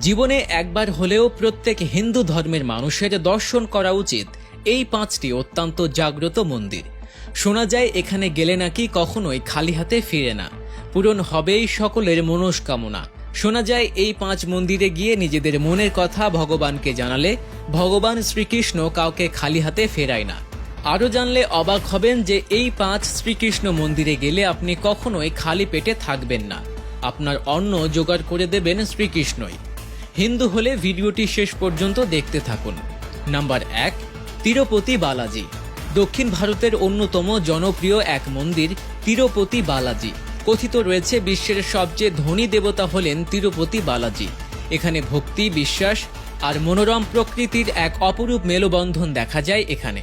জীবনে একবার হলেও প্রত্যেক হিন্দু ধর্মের মানুষের দর্শন করা উচিত। এই পাঁচটি অত্যন্ত জাগ্রত মন্দির। শোনা যায় এখানে গেলে নাকি কখনোই খালি হাতে ফিরে না। পূরণ হবেই সকলের মনস্কামনা। শোনা যায় এই পাঁচ মন্দিরে গিয়ে নিজেদের মনের কথা ভগবানকে জানালে, ভগবান শ্রীকৃষ্ণ কাউকে খালি হাতে ফেরায় না। আরও জানলে অবাক হবেন যে এই পাঁচ শ্রীকৃষ্ণ মন্দিরে গেলে আপনি কখনোই খালি পেটে থাকবেন না। আপনার অন্ন জোগাড় করে দেবেন শ্রীকৃষ্ণই। হিন্দু হলে ভিডিওটি শেষ পর্যন্ত দেখতে থাকুন। নাম্বার এক, তিরুপতি বালাজি। দক্ষিণ ভারতের অন্যতম জনপ্রিয় এক মন্দির, তিরুপতি বালাজি। কথিত রয়েছে বিশ্বের সবচেয়ে ধনী দেবতা হলেন তিরুপতি বালাজি। এখানে ভক্তি, বিশ্বাস আর মনোরম প্রকৃতির এক অপরূপ মেলবন্ধন দেখা যায় এখানে।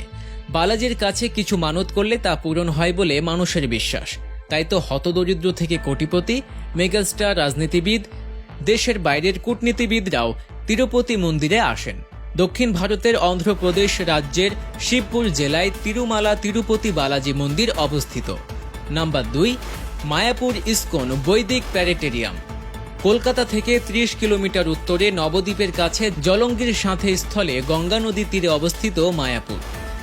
বালাজির কাছে কিছু মানত করলে তা পূরণ হয় বলে মানুষের বিশ্বাস। তাই তো হতদরিদ্র থেকে কোটিপতি, মেগাস্টার, রাজনীতিবিদ দেশের বাইরের কূটনীতিবিদরাও তিরুপতি মন্দিরে আসেন। দক্ষিণ ভারতের অন্ধ্রপ্রদেশ রাজ্যের শিবপুর জেলায় তিরুমালা তিরুপতি বালাজি মন্দির অবস্থিত। নাম্বার দুই, মায়াপুর ইস্কন বৈদিক প্যারেটেরিয়াম। কলকাতা থেকে ৩০ কিলোমিটার উত্তরে নবদ্বীপের কাছে জলঙ্গির সাথে স্থলে গঙ্গা নদী তীরে অবস্থিত মায়াপুর।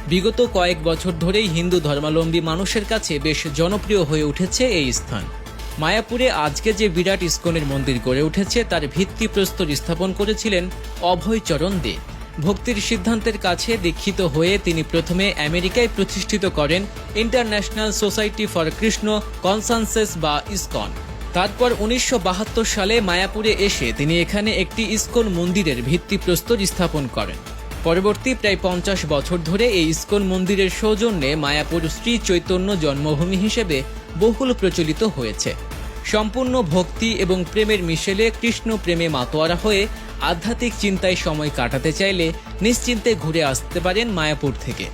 বিগত কয়েক বছর ধরেই হিন্দু ধর্মাবলম্বী মানুষের কাছে বেশ জনপ্রিয় হয়ে উঠেছে এই স্থান। মায়াপুরে আজকে যে বিরাট ইস্কনের মন্দির গড়ে উঠেছে, তার ভিত্তিপ্রস্তর স্থাপন করেছিলেন অভয়চরণ দে। ভক্তির সিদ্ধান্তের কাছে দীক্ষিত হয়ে তিনি প্রথমে আমেরিকায় প্রতিষ্ঠিত করেন international society for Krishna, consciousness বা ইস্কন। তারপর উনিশশো বাহাত্তর সালে মায়াপুরে এসে তিনি এখানে একটি ইস্কন মন্দিরের ভিত্তিপ্রস্তর স্থাপন করেন। পরবর্তী প্রায় পঞ্চাশ বছর ধরে এই ইস্কন মন্দিরের সৌজন্যে মায়াপুর শ্রী চৈতন্য জন্মভূমি হিসেবে বহুল প্রচলিত হয়েছে। সম্পূর্ণ ভক্তি এবং প্রেমের মিশেলে কৃষ্ণ প্রেমে মাতোয়ারা হয়ে আধ্যাত্মিক চিন্তায় সময় কাটাতে চাইলে নিশ্চিন্তে ঘুরে আসতে পারেন মায়াপুর থেকে।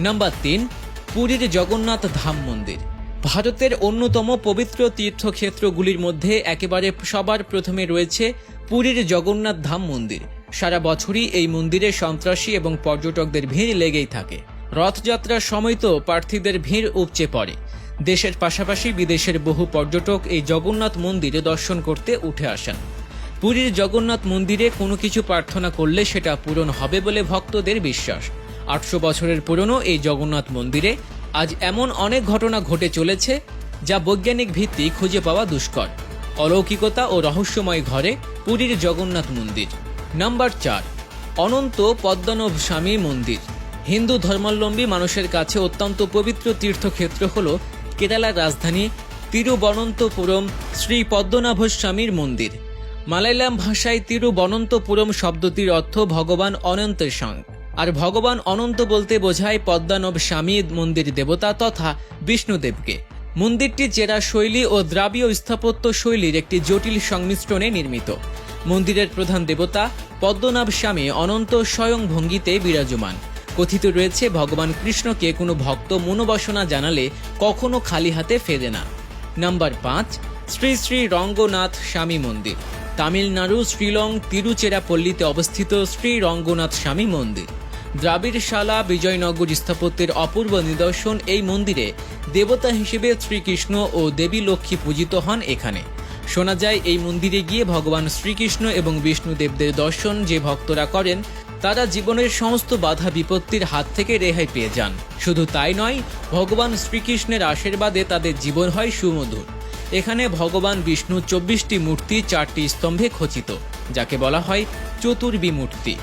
নাম্বার তিন, পুরীর জগন্নাথ ধাম মন্দির। ভারতের অন্যতম পবিত্র তীর্থক্ষেত্রগুলির মধ্যে একেবারে সবার প্রথমে রয়েছে পুরীর জগন্নাথ ধাম মন্দির। সারা বছরই এই মন্দিরে সন্ত্রাসী এবং পর্যটকদের ভিড় লেগেই থাকে। রথযাত্রার সময় তো প্রার্থীদের ভিড় উপচে পড়ে। দেশের পাশাপাশি বিদেশের বহু পর্যটক এই জগন্নাথ মন্দিরে দর্শন করতে উঠে আসেন। পুরীর জগন্নাথ মন্দিরে কোনো কিছু প্রার্থনা করলে সেটা পূরণ হবে বলে ভক্তদের বিশ্বাস। আটশো বছরের পুরনো এই জগন্নাথ মন্দিরে আজ এমন অনেক ঘটনা ঘটে চলেছে যা বৈজ্ঞানিক ভিত্তি খুঁজে পাওয়া দুষ্কর। অলৌকিকতা ও রহস্যময় ঘরে পুরীর জগন্নাথ মন্দির। নাম্বার চার, অনন্ত পদ্মনাভ স্বামী মন্দির। হিন্দু ধর্মাবলম্বী মানুষের কাছে অত্যন্ত পবিত্র তীর্থক্ষেত্র হল কেরালার রাজধানী তিরুবনন্তপুরম শ্রী পদ্মনাভ স্বামীর মন্দির। মালায়ালাম ভাষায় তিরুবনন্তপুরম শব্দটির অর্থ ভগবান অনন্তের সঙ্গ আর ভগবান অনন্ত বলতে বোঝায় পদ্মানব স্বামী মন্দির দেবতা তথা বিষ্ণুদেবকে। মন্দিরটি চেরা শৈলী ও দ্রাবীয় স্থাপত্য শৈলীর একটি জটিল সংমিশ্রণে নির্মিত। মন্দিরের প্রধান দেবতা পদ্মনাভ স্বামী অনন্ত স্বয়ং ভঙ্গিতে বিরাজমান। কথিত রয়েছে, ভগবান কৃষ্ণকে কোনো ভক্ত মনোবাসনা জানালে কখনো খালি হাতে ফেরে না। নাম্বার পাঁচ, শ্রী শ্রী রঙ্গনাথ স্বামী মন্দির। তামিলনাড়ু শ্রীলং তিরুচেরাপল্লীতে অবস্থিত শ্রী রঙ্গনাথ স্বামী মন্দির। দ্রাবিড়শালা বিজয়নগর স্থাপত্যের অপূর্ব নিদর্শন এই মন্দিরে দেবতা হিসেবে শ্রীকৃষ্ণ ও দেবী লক্ষ্মী পূজিত হন এখানে। শোনা যায়, এই মন্দিরে গিয়ে ভগবান শ্রীকৃষ্ণ এবং বিষ্ণুদেবদের দর্শন যে ভক্তরা করেন তারা জীবনের সমস্ত বাধা বিপত্তির হাত থেকে রেহাই পেয়ে যান। শুধু তাই নয়, ভগবান শ্রীকৃষ্ণের আশীর্বাদে তাদের জীবন হয় সুমধুর। এখানে ভগবান বিষ্ণু চব্বিশটি মূর্তি চারটি স্তম্ভে খচিত, যাকে বলা হয় চতুর্বিমূর্তি।